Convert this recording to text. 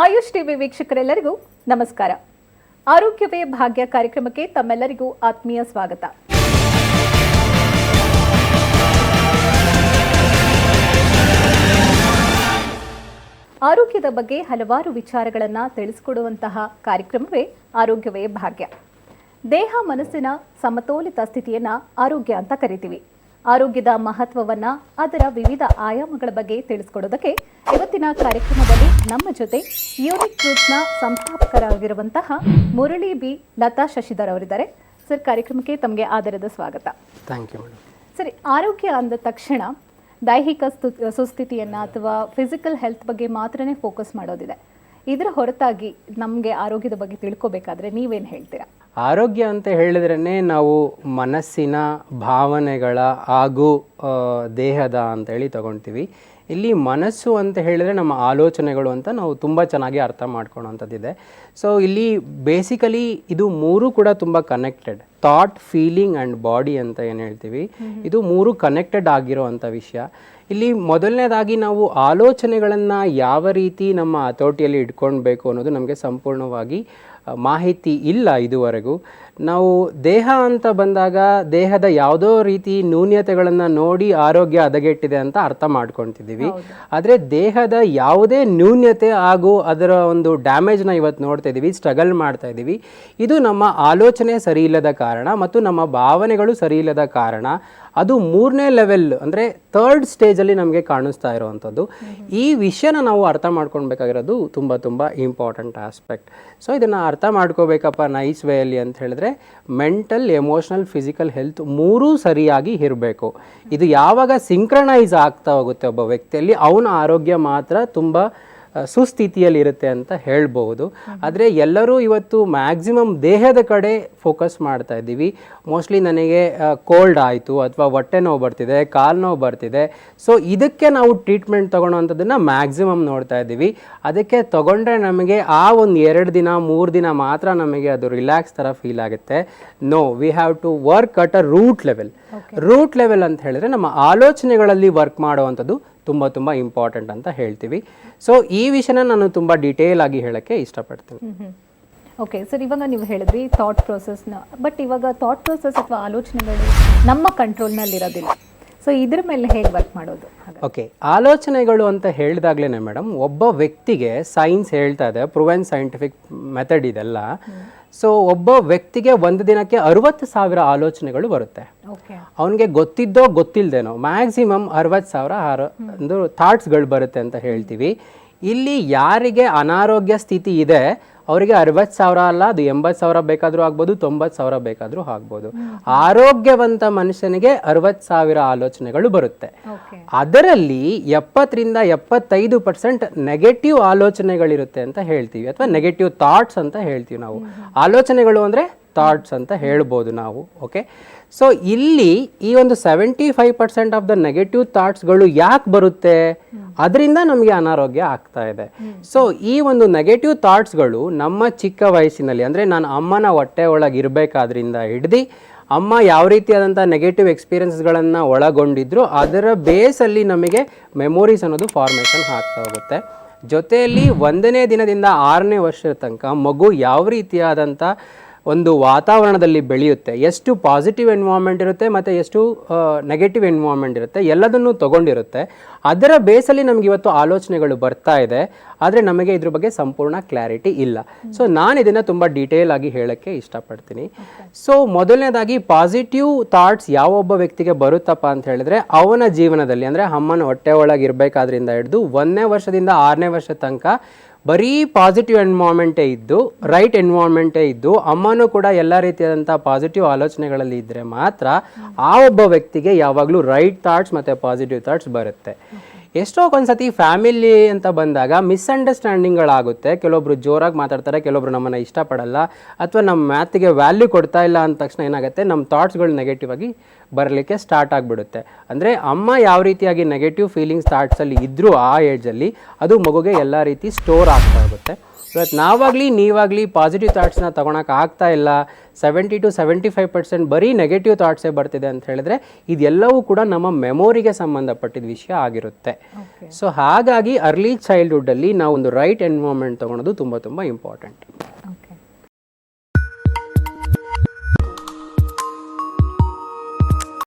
AYUSH TV ವೀಕ್ಷಕರೆಲ್ಲರಿಗೂ ನಮಸ್ಕಾರ. ಆರೋಗ್ಯವೇ ಭಾಗ್ಯ ಕಾರ್ಯಕ್ರಮಕ್ಕೆ ತಮ್ಮೆಲ್ಲರಿಗೂ ಆತ್ಮೀಯ ಸ್ವಾಗತ. ಆರೋಗ್ಯದ ಬಗ್ಗೆ ಹಲವಾರು ವಿಚಾರಗಳನ್ನು ತಿಳಿಸಿಕೊಡುವಂತಹ ಕಾರ್ಯಕ್ರಮವೇ ಆರೋಗ್ಯವೇ ಭಾಗ್ಯ. ದೇಹ ಮನಸ್ಸಿನ ಸಮತೋಲಿತ ಸ್ಥಿತಿಯನ್ನ ಆರೋಗ್ಯ ಅಂತ ಕರಿತೀವಿ. ಆರೋಗ್ಯದ ಮಹತ್ವವನ್ನ ಅದರ ವಿವಿಧ ಆಯಾಮಗಳ ಬಗ್ಗೆ ತಿಳಿಸ್ಕೊಡೋದಕ್ಕೆ ಇವತ್ತಿನ ಕಾರ್ಯಕ್ರಮದಲ್ಲಿ ನಮ್ಮ ಜೊತೆ ಯೂನಿಕ್ ಗ್ರೂಪ್ನ ಸಂಸ್ಥಾಪಕರಾಗಿರುವಂತಹ ಮುರಳಿ ಬಿ ಲತಾ ಶಶಿಧರ್ ಅವರಿದ್ದಾರೆ. ಸರ್ ಕಾರ್ಯಕ್ರಮಕ್ಕೆ ತಮಗೆ ಆದರದ ಸ್ವಾಗತ. ಥ್ಯಾಂಕ್ ಯು ಸರಿ ಆರೋಗ್ಯ ಅಂದ ತಕ್ಷಣ ದೈಹಿಕ ಸುಸ್ಥಿತಿಯನ್ನ ಅಥವಾ ಫಿಸಿಕಲ್ ಹೆಲ್ತ್ ಬಗ್ಗೆ ಮಾತ್ರನೇ ಫೋಕಸ್ ಮಾಡೋದಿದೆ. ಇದರ ಹೊರತಾಗಿ ನಮಗೆ ಆರೋಗ್ಯದ ಬಗ್ಗೆ ತಿಳ್ಕೊಬೇಕಾದ್ರೆ ನೀವೇನು ಹೇಳ್ತೀರಾ? ಆರೋಗ್ಯ ಅಂತ ಹೇಳಿದ್ರೇ ನಾವು ಮನಸ್ಸಿನ ಭಾವನೆಗಳ ಹಾಗೂ ದೇಹದ ಅಂತೇಳಿ ತಗೊಳ್ತೀವಿ ಇಲ್ಲಿ ಮನಸ್ಸು ಅಂತ ಹೇಳಿದರೆ ನಮ್ಮ ಆಲೋಚನೆಗಳು ಅಂತ ನಾವು ತುಂಬ ಚೆನ್ನಾಗಿ ಅರ್ಥ ಮಾಡ್ಕೊಳ್ಳೋವಂಥದ್ದಿದೆ ಸೊ ಇಲ್ಲಿ ಬೇಸಿಕಲಿ ಇದು ಮೂರು ಕೂಡ ತುಂಬ connected thought feeling and body ಅಂತ ಏನು ಹೇಳ್ತೀವಿ? ಇದು ಮೂರು ಕನೆಕ್ಟೆಡ್ ಆಗಿರೋವಂಥ ವಿಷಯ. ಇಲ್ಲಿ ಮೊದಲನೇದಾಗಿ ನಾವು ಆಲೋಚನೆಗಳನ್ನು ಯಾವ ರೀತಿ ನಮ್ಮ ಹತೋಟಿಯಲ್ಲಿ ಇಟ್ಕೊಳ್ಬೇಕು ಅನ್ನೋದು ನಮಗೆ ಸಂಪೂರ್ಣವಾಗಿ ಮಾಹಿತಿ ಇಲ್ಲ ಇದುವರೆಗೂ. ನಾವು ದೇಹ ಅಂತ ಬಂದಾಗ ದೇಹದ ಯಾವುದೋ ರೀತಿ ನ್ಯೂನ್ಯತೆಗಳನ್ನು ನೋಡಿ ಆರೋಗ್ಯ ಹದಗೆಟ್ಟಿದೆ ಅಂತ ಅರ್ಥ ಮಾಡ್ಕೊತಿದ್ದೀವಿ. ಆದರೆ ದೇಹದ ಯಾವುದೇ ನ್ಯೂನ್ಯತೆ ಹಾಗೂ ಅದರ ಒಂದು ಡ್ಯಾಮೇಜ್ನ ಇವತ್ತು ನೋಡ್ತಾ ಇದ್ದೀವಿ ಸ್ಟ್ರಗಲ್ ಮಾಡ್ತಾ ಇದ್ದೀವಿ ಇದು ನಮ್ಮ ಆಲೋಚನೆ ಸರಿ ಇಲ್ಲದ ಕಾರಣ ಮತ್ತು ನಮ್ಮ ಭಾವನೆಗಳು ಸರಿ ಇಲ್ಲದ ಕಾರಣ. ಅದು ಮೂರನೇ ಲೆವೆಲ್ ಅಂದರೆ ಥರ್ಡ್ ಸ್ಟೇಜಲ್ಲಿ ನಮಗೆ ಕಾಣಿಸ್ತಾ ಇರುವಂಥದ್ದು. ಈ ವಿಷಯನ ನಾವು ಅರ್ಥ ಮಾಡ್ಕೊಳ್ಬೇಕಾಗಿರೋದು ತುಂಬ ತುಂಬ ಇಂಪಾರ್ಟೆಂಟ್ ಆಸ್ಪೆಕ್ಟ್ ಸೊ ಇದನ್ನು ಅರ್ಥ ಮಾಡ್ಕೋಬೇಕಪ್ಪ ನೈಸ್ ವೇಯಲ್ಲಿ ಅಂತ ಹೇಳಿದ್ರೆ ಮೆಂಟಲ್, ಎಮೋಷನಲ್, ಫಿಸಿಕಲ್ ಹೆಲ್ತ್ ಮೂರೂ ಸರಿಯಾಗಿ ಇರಬೇಕು. ಇದು ಯಾವಾಗ ಸಿಂಕ್ರನೈಸ್ ಆಗ್ತಾ ಹೋಗುತ್ತೆ ಒಬ್ಬ ವ್ಯಕ್ತಿಯಲ್ಲಿ, ಅವನ ಆರೋಗ್ಯ ಮಾತ್ರ ತುಂಬ ಸುಸ್ಥಿತಿಯಲ್ಲಿ ಇರುತ್ತೆ ಅಂತ ಹೇಳ್ಬೋದು ಆದರೆ ಎಲ್ಲರೂ ಇವತ್ತು ಮ್ಯಾಕ್ಸಿಮಮ್ ದೇಹದ ಕಡೆ ಫೋಕಸ್ ಮಾಡ್ತಾ ಇದ್ದೀವಿ. ಮೋಸ್ಟ್ಲಿ ನನಗೆ ಕೋಲ್ಡ್ ಆಯಿತು ಅಥವಾ ಹೊಟ್ಟೆ ನೋವು ಬರ್ತಿದೆ ಕಾಲು ನೋವು ಬರ್ತಿದೆ. ಸೊ ಇದಕ್ಕೆ ನಾವು ಟ್ರೀಟ್ಮೆಂಟ್ ತೊಗೊಳೋವಂಥದ್ದನ್ನು ಮ್ಯಾಕ್ಸಿಮಮ್ ನೋಡ್ತಾ ಇದ್ದೀವಿ. ಅದಕ್ಕೆ ತಗೊಂಡ್ರೆ ನಮಗೆ ಆ ಒಂದು ಎರಡು ದಿನ ಮೂರು ದಿನ ಮಾತ್ರ ನಮಗೆ ಅದು ರಿಲ್ಯಾಕ್ಸ್ ಥರ ಫೀಲ್ ಆಗುತ್ತೆ. No we have to work at a root level root level ಅಂತ ಹೇಳಿದ್ರೆ ನಮ್ಮ ಆಲೋಚನೆಗಳಲ್ಲಿ ವರ್ಕ್ ಮಾಡುವಂಥದ್ದು ತುಂಬ ತುಂಬ ಇಂಪಾರ್ಟೆಂಟ್ ಅಂತ ಹೇಳ್ತೀವಿ. ಸೊ ಈ ವಿಷಯನ ನಾನು ತುಂಬ ಡೀಟೇಲ್ ಆಗಿ ಹೇಳೋಕ್ಕೆ ಇಷ್ಟಪಡ್ತೀನಿ. ಓಕೆ ಸರ್ ಇವಾಗ ನೀವು ಹೇಳಿದ್ರಿ ಥಾಟ್ ಪ್ರೊಸೆಸ್ನ ಬಟ್ ಇವಾಗ ಥಾಟ್ ಪ್ರೊಸೆಸ್ ಅಥವಾ ಆಲೋಚನೆಗಳು ನಮ್ಮ ಕಂಟ್ರೋಲ್ನಲ್ಲಿ ಇರೋದಿಲ್ಲ. ಸೊ ಇದ್ರ ಮೇಲೆ ಹೇಗೆ ವರ್ಕ್ ಮಾಡೋದು? ಓಕೆ ಆಲೋಚನೆಗಳು ಅಂತ ಹೇಳಿದಾಗ್ಲೇ ಮೇಡಮ್ ಒಬ್ಬ ವ್ಯಕ್ತಿಗೆ ಸೈನ್ಸ್ ಹೇಳ್ತಾ ಇದೆ ಪ್ರೂವೆನ್ ಸೈಂಟಿಫಿಕ್ ಮೆಥಡ್ ಇದೆಲ್ಲ. ಸೊ ಒಬ್ಬ ವ್ಯಕ್ತಿಗೆ ಒಂದು ದಿನಕ್ಕೆ ಅರವತ್ತು ಸಾವಿರ ಆಲೋಚನೆಗಳು ಬರುತ್ತೆ. ಅವನಿಗೆ ಗೊತ್ತಿದ್ದೋ ಗೊತ್ತಿಲ್ಲದೇನೋ ಮ್ಯಾಕ್ಸಿಮಮ್ ಅರವತ್ತು ಸಾವಿರ ಆರ ಒಂದು ಥಾಟ್ಸ್ಗಳು ಬರುತ್ತೆ ಅಂತ ಹೇಳ್ತೀವಿ. ಇಲ್ಲಿ ಯಾರಿಗೆ ಅನಾರೋಗ್ಯ ಸ್ಥಿತಿ ಇದೆ ಅವರಿಗೆ ಅರವತ್ತು ಸಾವಿರ ಅಲ್ಲ ಅದು ಎಂಬತ್ತು ಸಾವಿರ ಬೇಕಾದರೂ ಆಗ್ಬೋದು ತೊಂಬತ್ತು ಸಾವಿರ ಬೇಕಾದರೂ ಆಗ್ಬೋದು. ಆರೋಗ್ಯವಂತ ಮನುಷ್ಯನಿಗೆ ಅರವತ್ತು ಸಾವಿರ ಆಲೋಚನೆಗಳು ಬರುತ್ತೆ. ಅದರಲ್ಲಿ ಎಪ್ಪತ್ತರಿಂದ ಎಪ್ಪತ್ತೈದು ಪರ್ಸೆಂಟ್ ನೆಗೆಟಿವ್ ಆಲೋಚನೆಗಳಿರುತ್ತೆ ಅಂತ ಹೇಳ್ತೀವಿ ಅಥವಾ ನೆಗೆಟಿವ್ ಥಾಟ್ಸ್ ಅಂತ ಹೇಳ್ತೀವಿ ನಾವು. ಆಲೋಚನೆಗಳು ಅಂದರೆ ಥಾಟ್ಸ್ ಅಂತ ಹೇಳ್ಬೋದು ನಾವು ಓಕೆ ಸೊ ಇಲ್ಲಿ ಈ ಒಂದು seventy five percent of the negative ಥಾಟ್ಸ್ಗಳು ಯಾಕೆ ಬರುತ್ತೆ? ಅದರಿಂದ ನಮಗೆ ಅನಾರೋಗ್ಯ ಆಗ್ತಾ ಇದೆ. ಸೊ ಈ ಒಂದು ನೆಗೆಟಿವ್ ಥಾಟ್ಸ್ಗಳು ನಮ್ಮ ಚಿಕ್ಕ ವಯಸ್ಸಿನಲ್ಲಿ, ಅಂದರೆ ನಾನು ಅಮ್ಮನ ಹೊಟ್ಟೆ ಒಳಗೆ ಇರಬೇಕಾದ್ರಿಂದ ಹಿಡ್ದು, ಅಮ್ಮ ಯಾವ ರೀತಿಯಾದಂಥ ನೆಗೆಟಿವ್ ಎಕ್ಸ್ಪೀರಿಯನ್ಸ್ಗಳನ್ನು ಒಳಗೊಂಡಿದ್ರು, ಅದರ ಬೇಸಲ್ಲಿ ನಮಗೆ ಮೆಮೊರೀಸ್ ಅನ್ನೋದು ಫಾರ್ಮೇಷನ್ ಆಗ್ತಾ ಹೋಗುತ್ತೆ. ಜೊತೆಯಲ್ಲಿ ಒಂದನೇ ದಿನದಿಂದ ಆರನೇ ವರ್ಷದ ತನಕ ಮಗು ಯಾವ ರೀತಿಯಾದಂಥ ಒಂದು ವಾತಾವರಣದಲ್ಲಿ ಬೆಳೆಯುತ್ತೆ. ಎಷ್ಟು ಪಾಸಿಟಿವ್ ಎನ್ವಾರ್ಮೆಂಟ್ ಇರುತ್ತೆ ಮತ್ತು ಎಷ್ಟು ನೆಗೆಟಿವ್ ಎನ್ವಾರ್ಮೆಂಟ್ ಇರುತ್ತೆ ಎಲ್ಲದನ್ನೂ ತಗೊಂಡಿರುತ್ತೆ. ಅದರ ಬೇಸಲ್ಲಿ ನಮ್ಗೆ ಇವತ್ತು ಆಲೋಚನೆಗಳು ಬರ್ತಾ ಇದೆ. ಆದರೆ ನಮಗೆ ಇದ್ರ ಬಗ್ಗೆ ಸಂಪೂರ್ಣ ಕ್ಲಾರಿಟಿ ಇಲ್ಲ. ಸೊ ನಾನು ಇದನ್ನು ತುಂಬ ಡೀಟೇಲ್ ಆಗಿ ಹೇಳೋಕ್ಕೆ ಇಷ್ಟಪಡ್ತೀನಿ. ಸೊ ಮೊದಲನೇದಾಗಿ ಪಾಸಿಟಿವ್ ಥಾಟ್ಸ್ ಯಾವೊಬ್ಬ ವ್ಯಕ್ತಿಗೆ ಬರುತ್ತಪ್ಪ ಅಂತ ಹೇಳಿದ್ರೆ ಅವನ ಜೀವನದಲ್ಲಿ, ಅಂದರೆ ಅಮ್ಮನ ಹೊಟ್ಟೆ ಒಳಗೆ ಇರಬೇಕಾದ್ರಿಂದ ಹಿಡಿದು ಒಂದನೇ ವರ್ಷದಿಂದ ಆರನೇ ವರ್ಷ ತನಕ ಬರೀ ಪಾಸಿಟಿವ್ ಎನ್ವಾರ್ಮೆಂಟೇ ಇದ್ದು ರೈಟ್ ಎನ್ವಾರ್ಮೆಂಟೇ ಇದ್ದು, ಅಮ್ಮನೂ ಕೂಡ ಎಲ್ಲ ರೀತಿಯಾದಂಥ ಪಾಸಿಟಿವ್ ಆಲೋಚನೆಗಳಲ್ಲಿ ಇದ್ದರೆ ಮಾತ್ರ ಆ ಒಬ್ಬ ವ್ಯಕ್ತಿಗೆ ಯಾವಾಗಲೂ ರೈಟ್ ಥಾಟ್ಸ್ ಮತ್ತು ಪಾಸಿಟಿವ್ ಥಾಟ್ಸ್ ಬರುತ್ತೆ. ಎಷ್ಟೋ ಒಂದ್ಸತಿ ಫ್ಯಾಮಿಲಿ ಅಂತ ಬಂದಾಗ ಮಿಸ್ಅಂಡರ್ಸ್ಟ್ಯಾಂಡಿಂಗ್ಗಳಾಗುತ್ತೆ. ಕೆಲವೊಬ್ರು ಜೋರಾಗಿ ಮಾತಾಡ್ತಾರೆ, ಕೆಲವೊಬ್ರು ನಮ್ಮನ್ನು ಇಷ್ಟಪಡಲ್ಲ ಅಥವಾ ನಮ್ಮ ಮ್ಯಾತಿಗೆ ವ್ಯಾಲ್ಯೂ ಕೊಡ್ತಾ ಇಲ್ಲ ಅಂದ ತಕ್ಷಣ ಏನಾಗುತ್ತೆ ನಮ್ಮ ಥಾಟ್ಸ್ಗಳು ನೆಗೆಟಿವ್ ಆಗಿ ಬರಲಿಕ್ಕೆ ಸ್ಟಾರ್ಟ್ ಆಗಿಬಿಡುತ್ತೆ. ಅಂದರೆ ಅಮ್ಮ ಯಾವ ರೀತಿಯಾಗಿ ನೆಗೆಟಿವ್ ಫೀಲಿಂಗ್ಸ್ ಥಾಟ್ಸಲ್ಲಿ ಇದ್ದರೂ ಆ ಏಜಲ್ಲಿ ಅದು ಮಗುಗೆ ಎಲ್ಲ ರೀತಿ ಸ್ಟೋರ್ ಆಗ್ತಾ ಹೋಗುತ್ತೆ. ಇವತ್ತು ನಾವಾಗಲಿ ನೀವಾಗಲಿ ಪಾಸಿಟಿವ್ ಥಾಟ್ಸ್ನ ತೊಗೊಳಕ್ಕೆ ಆಗ್ತಾ ಇಲ್ಲ. Seventy two seventy five percent ಬರೀ ನೆಗೆಟಿವ್ ಥಾಟ್ಸೇ ಬರ್ತಿದೆ ಅಂತ ಹೇಳಿದ್ರೆ ಇದೆಲ್ಲವೂ ಕೂಡ ನಮ್ಮ ಮೆಮೊರಿಗೆ ಸಂಬಂಧಪಟ್ಟಿದ ವಿಷಯ ಆಗಿರುತ್ತೆ. ಸೊ ಹಾಗಾಗಿ ಅರ್ಲಿ ಚೈಲ್ಡ್ಹುಡ್ಡಲ್ಲಿ ನಾವು ಒಂದು ರೈಟ್ ಎನ್ವೈರ್ಮೆಂಟ್ ತೊಗೊಳೋದು ತುಂಬ ತುಂಬ ಇಂಪಾರ್ಟೆಂಟ್